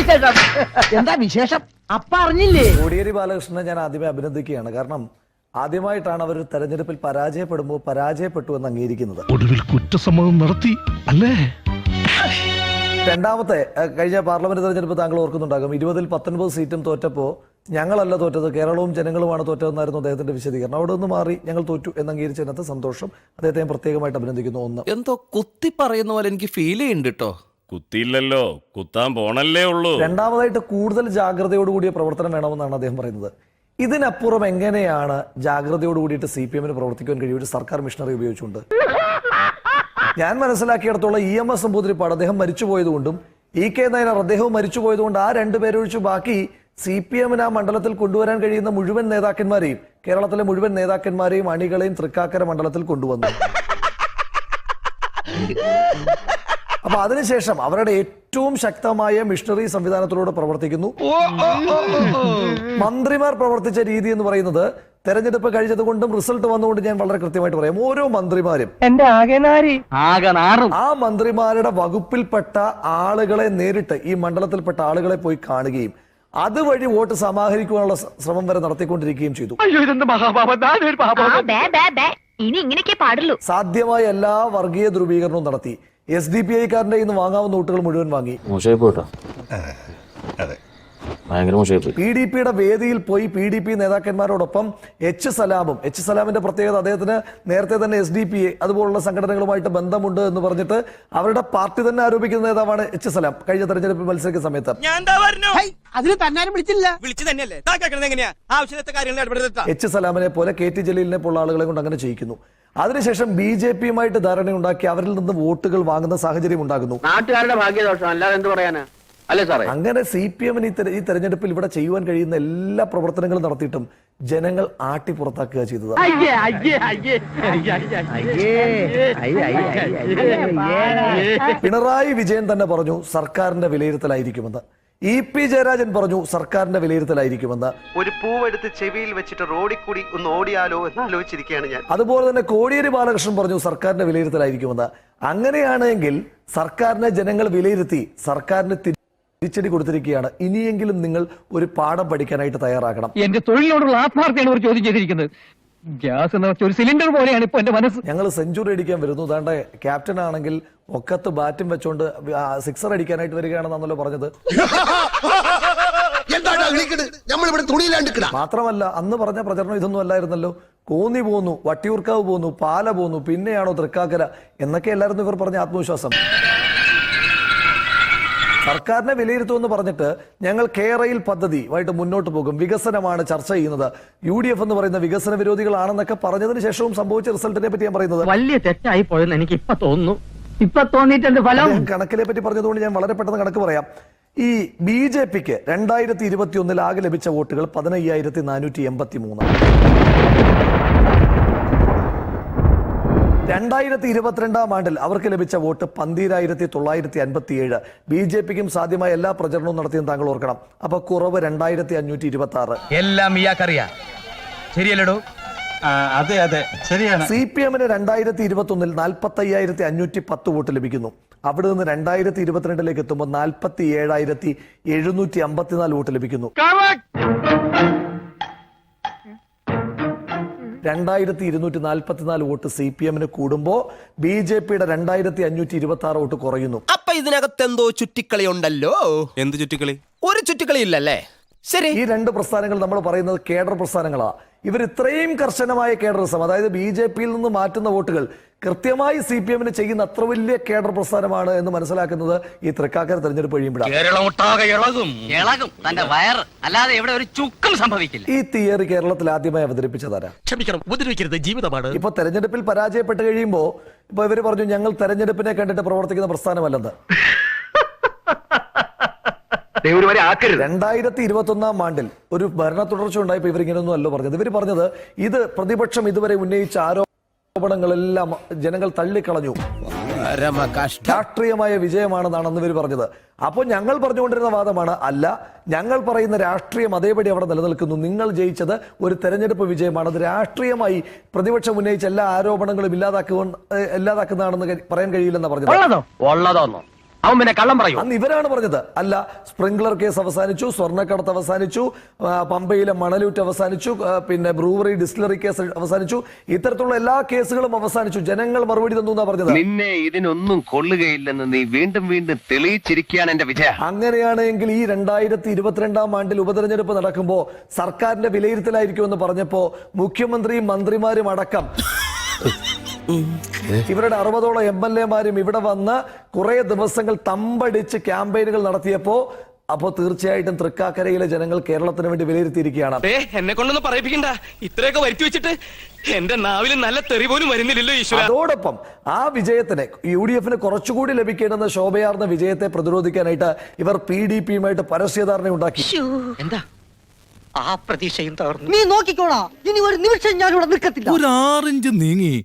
വിശേഷം? എന്താ വിശേഷം? അപ്പ അറിഞ്ഞില്ലേ? കോടിയേരി ബാലകൃഷ്ണനെ ഞാൻ ആദ്യമേ അഭിനന്ദിക്കുകയാണ്. കാരണം ആദ്യമായിട്ടാണ് അവർ തെരഞ്ഞെടുപ്പിൽ പരാജയപ്പെടുമ്പോൾ പരാജയപ്പെട്ടു എന്ന് അംഗീകരിക്കുന്നത്. ഒടുവിൽ കുറ്റസമ്മതം നടത്തി അല്ലേ? രണ്ടാമത്തെ അഹ് കഴിഞ്ഞ പാർലമെന്റ് തെരഞ്ഞെടുപ്പ് താങ്കൾ ഓർക്കുന്നുണ്ടാകും. ഇരുപതിൽ പത്തൊൻപത് സീറ്റും തോറ്റപ്പോൾ ഞങ്ങളല്ല തോറ്റത് കേരളവും ജനങ്ങളുമാണ് തോറ്റതെന്നായിരുന്നു അദ്ദേഹത്തിന്റെ വിശദീകരണം. അവിടെ നിന്ന് മാറി ഞങ്ങൾ തോറ്റു എന്ന് അംഗീകരിച്ചതിനകത്ത് സന്തോഷം. അദ്ദേഹത്തെ ഞാൻ പ്രത്യേകമായിട്ട് അഭിനന്ദിക്കുന്നു. ഒന്ന്. എന്തോ കുത്തി പറയുന്ന പോലെ എനിക്ക് ഫീൽ ചെയ്യുന്നുണ്ട് കേട്ടോ കുത്തിയില്ലല്ലോ കുത്താൻ പോണല്ലേ ഉള്ളൂ. രണ്ടാമതായിട്ട് കൂടുതൽ ജാഗ്രതയോടുകൂടിയ പ്രവർത്തനം വേണമെന്നാണ് അദ്ദേഹം പറയുന്നത്. ഇതിനപ്പുറം എങ്ങനെയാണ് ജാഗ്രതയോട് കൂടിയിട്ട് സി പി എമ്മിന് പ്രവർത്തിക്കാൻ കഴിയും ഒരു സർക്കാർ മിഷണറി ഉപയോഗിച്ചുകൊണ്ട്. ഞാൻ മനസ്സിലാക്കിയിടത്തോളം ഇ എം എസ് നമ്പൂതിരിപ്പാട് അദ്ദേഹം മരിച്ചുപോയതുകൊണ്ടും ഇ കെ നയനാർ അദ്ദേഹവും മരിച്ചുപോയതുകൊണ്ട് ആ രണ്ടുപേരൊഴിച്ച് ബാക്കി സി പി എമ്മിന് ആ മണ്ഡലത്തിൽ കൊണ്ടുവരാൻ കഴിയുന്ന മുഴുവൻ നേതാക്കന്മാരെയും കേരളത്തിലെ മുഴുവൻ നേതാക്കന്മാരെയും അണികളെയും തൃക്കാക്കര മണ്ഡലത്തിൽ കൊണ്ടുവന്നു. അപ്പൊ അതിനുശേഷം അവരുടെ ഏറ്റവും ശക്തമായ മിഷണറി സംവിധാനത്തിലൂടെ പ്രവർത്തിക്കുന്നു. മന്ത്രിമാർ പ്രവർത്തിച്ച രീതി എന്ന് പറയുന്നത് തെരഞ്ഞെടുപ്പ് കഴിഞ്ഞത് കൊണ്ടും റിസൾട്ട് വന്നുകൊണ്ട് ഞാൻ വളരെ കൃത്യമായിട്ട് പറയാം. ഓരോ മന്ത്രിമാരും എന്റെ ആ മന്ത്രിമാരുടെ വകുപ്പിൽപ്പെട്ട ആളുകളെ നേരിട്ട് ഈ മണ്ഡലത്തിൽപ്പെട്ട ആളുകളെ പോയി കാണുകയും അതുവഴി വോട്ട് സമാഹരിക്കുവാനുള്ള ശ്രമം വരെ നടത്തിക്കൊണ്ടിരിക്കുകയും ചെയ്തു. അയ്യോ ഇതെന്ത് മഹാപാപം? ഞാനൊരു പാപം. ബേ, ബേ, ബേ. ഇനി ഇങ്ങനെയൊക്കെ പാടുള്ളൂ. സാധ്യമായ എല്ലാ വർഗീയ ധ്രുവീകരണവും നടത്തി. എസ് ഡി പി ഐക്കാരന്റെ ഇന്ന് വാങ്ങാവുന്ന നോട്ടുകൾ മുഴുവൻ വാങ്ങി. മോശമായി പോയിട്ടോ? ഭയങ്കര മോശമായി പോയി. പി ഡി പിയുടെ വേദിയിൽ പോയി പി ഡി പി നേതാക്കന്മാരോടൊപ്പം എച്ച് സലാമും എച്ച് സലാമിന്റെ പ്രത്യേകത അദ്ദേഹത്തിന് നേരത്തെ തന്നെ എസ് ഡി പി എ അതുപോലുള്ള സംഘടനകളുമായിട്ട് ബന്ധമുണ്ട് എന്ന് പറഞ്ഞിട്ട് അവരുടെ പാർട്ടി തന്നെ ആരോപിക്കുന്ന നേതാവാണ് എച്ച് സലാം കഴിഞ്ഞ തെരഞ്ഞെടുപ്പിൽ മത്സരിക്കുന്ന സമയത്ത്. ഞാൻ എന്താ പറഞ്ഞു അതിന് തന്നാരും വിളിച്ചില്ല. വിളിച്ചു തന്നെയല്ലേ? താ കേൾക്കണത് എങ്ങനെയാ? ആവശ്യത്തെ കാര്യങ്ങൾ ഇടപെടുത്താ എച്ച് സലാമിനെ പോലെ കെ ടി ജലീലിനെ പോലുള്ള ആളുകളെ കൊണ്ട് അങ്ങനെ ചെയ്യിക്കുന്നു. അതിനുശേഷം ബി ജെ പിയുമായിട്ട് ധാരണയുണ്ടാക്കി അവരിൽ നിന്ന് വോട്ടുകൾ വാങ്ങുന്ന സാഹചര്യം ഉണ്ടാകുന്നു നാട്ടുകാരുടെ ഭാഗ്യദോഷം അല്ലാതെ എന്ത് പറയാനാ അല്ലേ സാറേ അങ്ങനെ സി പി എമ്മിന് ഈ തെര- തെരഞ്ഞെടുപ്പിൽ ഇവിടെ ചെയ്യുവാൻ കഴിയുന്ന എല്ലാ പ്രവർത്തനങ്ങളും നടത്തിയിട്ടും ജനങ്ങൾ ആട്ടി പുറത്താക്കുക ചെയ്തത് അയ്യേ അയ്യേ അയ്യേ അയ്യേ പിണറായി വിജയൻ തന്നെ പറഞ്ഞു സർക്കാരിന്റെ വിലയിരുത്തലായിരിക്കുമെന്ന് ഇ പി ജയരാജൻ പറഞ്ഞു സർക്കാരിന്റെ വിലയിരുത്തലായിരിക്കുമെന്ന്. ഒരു പൂവെടുത്ത് ചെവിയിൽ വെച്ചിട്ട് റോഡിൽ കൂടി ഒന്ന് ഓടിയാലോ എന്ന് ആലോചിച്ചിരിക്കുകയാണ് ഞാൻ. അതുപോലെ തന്നെ കോടിയേരി ബാലകൃഷ്ണൻ പറഞ്ഞു സർക്കാരിന്റെ വിലയിരുത്തലായിരിക്കുമെന്ന്. അങ്ങനെയാണെങ്കിൽ സർക്കാരിനെ ജനങ്ങൾ വിലയിരുത്തി സർക്കാരിന് തിരിച്ചടി കൊടുത്തിരിക്കുകയാണ്. ഇനിയെങ്കിലും നിങ്ങൾ ഒരു പാഠം പഠിക്കാനായിട്ട് തയ്യാറാക്കണം എന്റെ തൊഴിലിനോടുള്ള ആത്മാർത്ഥയാണ് ഒരു ചോദ്യം ചെയ്തിരിക്കുന്നത്. ഗ്യാസ് എന്ന് വെച്ച ഒരു സിലിണ്ടർ പോലെയാണ് ഇപ്പൊ എന്റെ മനസ്സ്. ഞങ്ങൾ സെഞ്ചുറി അടിക്കാൻ വരുന്നു. താണ്ടെ ക്യാപ്റ്റൻ ആണെങ്കിൽ ഒക്കത്ത് ബാറ്റും വെച്ചോണ്ട് സിക്സർ അടിക്കാനായിട്ട് വരികയാണെന്നാണല്ലോ പറഞ്ഞത്. മാത്രമല്ല അന്ന് പറഞ്ഞ പ്രചരണം ഇതൊന്നും അല്ലായിരുന്നല്ലോ. കോന്നി പോന്നു വട്ടിയൂർക്കാവ് പോന്നു പാല പോന്നു പിന്നെയാണോ തൃക്കാക്കര എന്നൊക്കെ എല്ലായിരുന്നു ഇവർ പറഞ്ഞ ആത്മവിശ്വാസം. സർക്കാരിനെ വിലയിരുത്തുമെന്ന് പറഞ്ഞിട്ട് ഞങ്ങൾ കേരയിൽ പദ്ധതിയുമായിട്ട് മുന്നോട്ട് പോകും. വികസനമാണ് ചർച്ച ചെയ്യുന്നത്. യു ഡി എഫ് എന്ന് പറയുന്ന വികസന വിരോധികളാണെന്നൊക്കെ പറഞ്ഞതിന് ശേഷവും സംഭവിച്ച റിസൾട്ടിനെ പറ്റി ഞാൻ പറയുന്നത്. വലിയ തെറ്റായി പോയെന്ന് എനിക്ക് ഇപ്പൊ തോന്നുന്നു. ഇപ്പൊ തോന്നിയിട്ടുണ്ട് ഫലം. കണക്കിനെ പറ്റി പറഞ്ഞതുകൊണ്ട് ഞാൻ വളരെ പെട്ടെന്ന് കണക്ക് പറയാം. ഈ ബി ജെ പിക്ക് രണ്ടായിരത്തി ഇരുപത്തി ഒന്നിൽ ആകെ ലഭിച്ച വോട്ടുകൾ പതിനയ്യായിരത്തി നാനൂറ്റി എൺപത്തി മൂന്ന് രണ്ടായിരത്തി ഇരുപത്തിരണ്ടാം ആണ്ടിൽ അവർക്ക് ലഭിച്ച വോട്ട് പന്തീരായിരത്തി തൊള്ളായിരത്തി അൻപത്തി ഏഴ് ബി ജെ പിക്കും സാധ്യമായ എല്ലാ പ്രചരണവും നടത്തിയെന്ന് താങ്കൾ ഓർക്കണം. അപ്പൊ കുറവ് രണ്ടായിരത്തി അഞ്ഞൂറ്റി ഇരുപത്തി ആറ് എല്ലാം ഇയാൾക്കറിയാ. ശരിയല്ലടോ? അതെ അതെ. ശരിയാണ്. സി പി എമ്മിന് രണ്ടായിരത്തി ഇരുപത്തി ഒന്നിൽ നാൽപ്പത്തി അയ്യായിരത്തി അഞ്ഞൂറ്റി പത്ത് വോട്ട് ലഭിക്കുന്നു. അവിടെ നിന്ന് രണ്ടായിരത്തി ഇരുപത്തിരണ്ടിലേക്ക് എത്തുമ്പോൾ നാൽപ്പത്തി ഏഴായിരത്തി എഴുന്നൂറ്റി അമ്പത്തിനാല് വോട്ട് ലഭിക്കുന്നു. രണ്ടായിരത്തി ഇരുന്നൂറ്റി നാൽപ്പത്തിനാല് വോട്ട് സി പി എമ്മിന് കൂടുമ്പോൾ ബി ജെ പിയുടെ രണ്ടായിരത്തി അഞ്ഞൂറ്റി ഇരുപത്തി ആറ് വോട്ട് കുറയുന്നു. അപ്പൊ ഇതിനകത്ത് എന്തോ ചുറ്റിക്കളി ഉണ്ടല്ലോ എന്ത് ചുറ്റിക്കളി? ഒരു ചുറ്റിക്കളി ഇല്ലല്ലേ ശരി. ഈ രണ്ട് പ്രസ്ഥാനങ്ങൾ നമ്മൾ പറയുന്നത് കേഡർ പ്രസ്ഥാനങ്ങളാ. ഇവർ ഇത്രയും കർശനമായ കേഡറിസം അതായത് ബി ജെ പിയിൽ നിന്ന് മാറ്റുന്ന വോട്ടുകൾ കൃത്യമായി സി പി എമ്മിന് ചെയ്യുന്ന അത്ര വലിയ കേഡർ പ്രസ്ഥാനമാണ് എന്ന് മനസ്സിലാക്കുന്നത് ഈ തൃക്കാക്കര തെരഞ്ഞെടുപ്പ് കഴിയുമ്പോഴാണ് ഇളകും. തന്റെ വയറ് അല്ലാതെ ഇവിടെ ഒരു ചുക്കും സംഭവിക്കില്ല. ഈ തിയറി കേരളത്തിൽ ആദ്യമായി അവതരിപ്പിച്ചതാരാ? ക്ഷമിക്കണം ഉപദ്രവിക്കരുത്. ജീവിതമാണ്. ഇപ്പൊ തെരഞ്ഞെടുപ്പിൽ പരാജയപ്പെട്ട് കഴിയുമ്പോ ഇപ്പൊ ഇവർ പറഞ്ഞു ഞങ്ങൾ തെരഞ്ഞെടുപ്പിനെ കണ്ടിട്ട് പ്രവർത്തിക്കുന്ന പ്രസ്ഥാനമല്ലെന്ന്. രണ്ടായിരത്തി ഇരുപത്തി ഒന്നാം ആണ്ടിൽ ഒരു ഭരണ തുടർച്ച ഉണ്ടായപ്പോ ഇവരിങ്ങനെയൊന്നും അല്ലോ പറഞ്ഞത്. ഇവർ പറഞ്ഞത് ഇത് പ്രതിപക്ഷം ഇതുവരെ ഉന്നയിച്ച ആരോപണങ്ങളെല്ലാം ജനങ്ങൾ തള്ളിക്കളഞ്ഞു. രാഷ്ട്രീയമായ വിജയമാണെന്നാണെന്ന് ഇവർ പറഞ്ഞത്. അപ്പോൾ ഞങ്ങൾ പറഞ്ഞുകൊണ്ടിരുന്ന വാദമാണ് അല്ല ഞങ്ങൾ പറയുന്ന രാഷ്ട്രീയം അതേപടി അവിടെ നിലനിൽക്കുന്നു. നിങ്ങൾ ജയിച്ചത് ഒരു തെരഞ്ഞെടുപ്പ് വിജയമാണ്. അത് രാഷ്ട്രീയമായി പ്രതിപക്ഷം ഉന്നയിച്ച എല്ലാ ആരോപണങ്ങളും ഇല്ലാതാക്കുക ഇല്ലാതാക്കുന്നതാണെന്ന് പറയാൻ കഴിയില്ലെന്ന് പറഞ്ഞത്. അവൻ പിന്നെ കള്ളം പറയൂ. അന്ന് ഇവരാണ് പറഞ്ഞത്. അല്ല സ്പ്രിംഗ്ലർ കേസ് അവസാനിച്ചു സ്വർണക്കടത്ത് അവസാനിച്ചു പമ്പയിലെ മണലൂറ്റ് അവസാനിച്ചു പിന്നെ ബ്രൂവറി ഡിസ്റ്റിലറി കേസ് അവസാനിച്ചു. ഇത്തരത്തിലുള്ള എല്ലാ കേസുകളും അവസാനിച്ചു. ജനങ്ങൾ മറുപടി തന്നു എന്നാ പറഞ്ഞത്. നിന്നെ ഇതിനൊന്നും കൊള്ളുകയില്ലെന്ന് നീ വീണ്ടും വീണ്ടും തെളിയിച്ചിരിക്കുകയാണ് എന്റെ വിജയം. അങ്ങനെയാണെങ്കിൽ ഈ രണ്ടായിരത്തി ഇരുപത്തിരണ്ടാം ആണ്ടിൽ ഉപതെരഞ്ഞെടുപ്പ് നടക്കുമ്പോ സർക്കാരിന്റെ വിലയിരുത്തലായിരിക്കും എന്ന് പറഞ്ഞപ്പോ മുഖ്യമന്ത്രിയും മന്ത്രിമാരും അടക്കം ഇവരുടെ അറുപതോളം എം എൽ എമാരും ഇവിടെ വന്ന് കുറെ ദിവസങ്ങൾ തമ്പടിച്ച് ക്യാമ്പയിനുകൾ നടത്തിയപ്പോ അപ്പോ തീർച്ചയായിട്ടും തൃക്കാക്കരയിലെ ജനങ്ങൾ കേരളത്തിന് വേണ്ടി വിലയിരുത്തിയിരിക്കുകയാണ്. എന്നെ കൊണ്ടൊന്നും പറയിപ്പിക്കണ്ട. ഇത്രയൊക്കെ വരുത്തി വെച്ചിട്ട് എന്റെ നാവിൽ നല്ല തെറി പോലും വരുന്നില്ലല്ലോ ഈശ്വര. അതോടൊപ്പം ആ വിജയത്തിന് യു ഡി എഫിന് കുറച്ചുകൂടി ലഭിക്കേണ്ടുന്ന ശോഭയാർന്ന വിജയത്തെ പ്രതിരോധിക്കാനായിട്ട് ഇവർ പി ഡി പിയുമായിട്ട് പരസ്യധാരണ ഉണ്ടാക്കി. എന്താ? ആ പ്രതീക്ഷയും തകർന്നു. നീ നോക്കിക്കോളാ. ഇനി ഒരു നിമിഷം ഞാൻ ഇവിടെ നിൽക്കത്തില്ല. ഒരു ആറിഞ്ച് നീങ്ങി.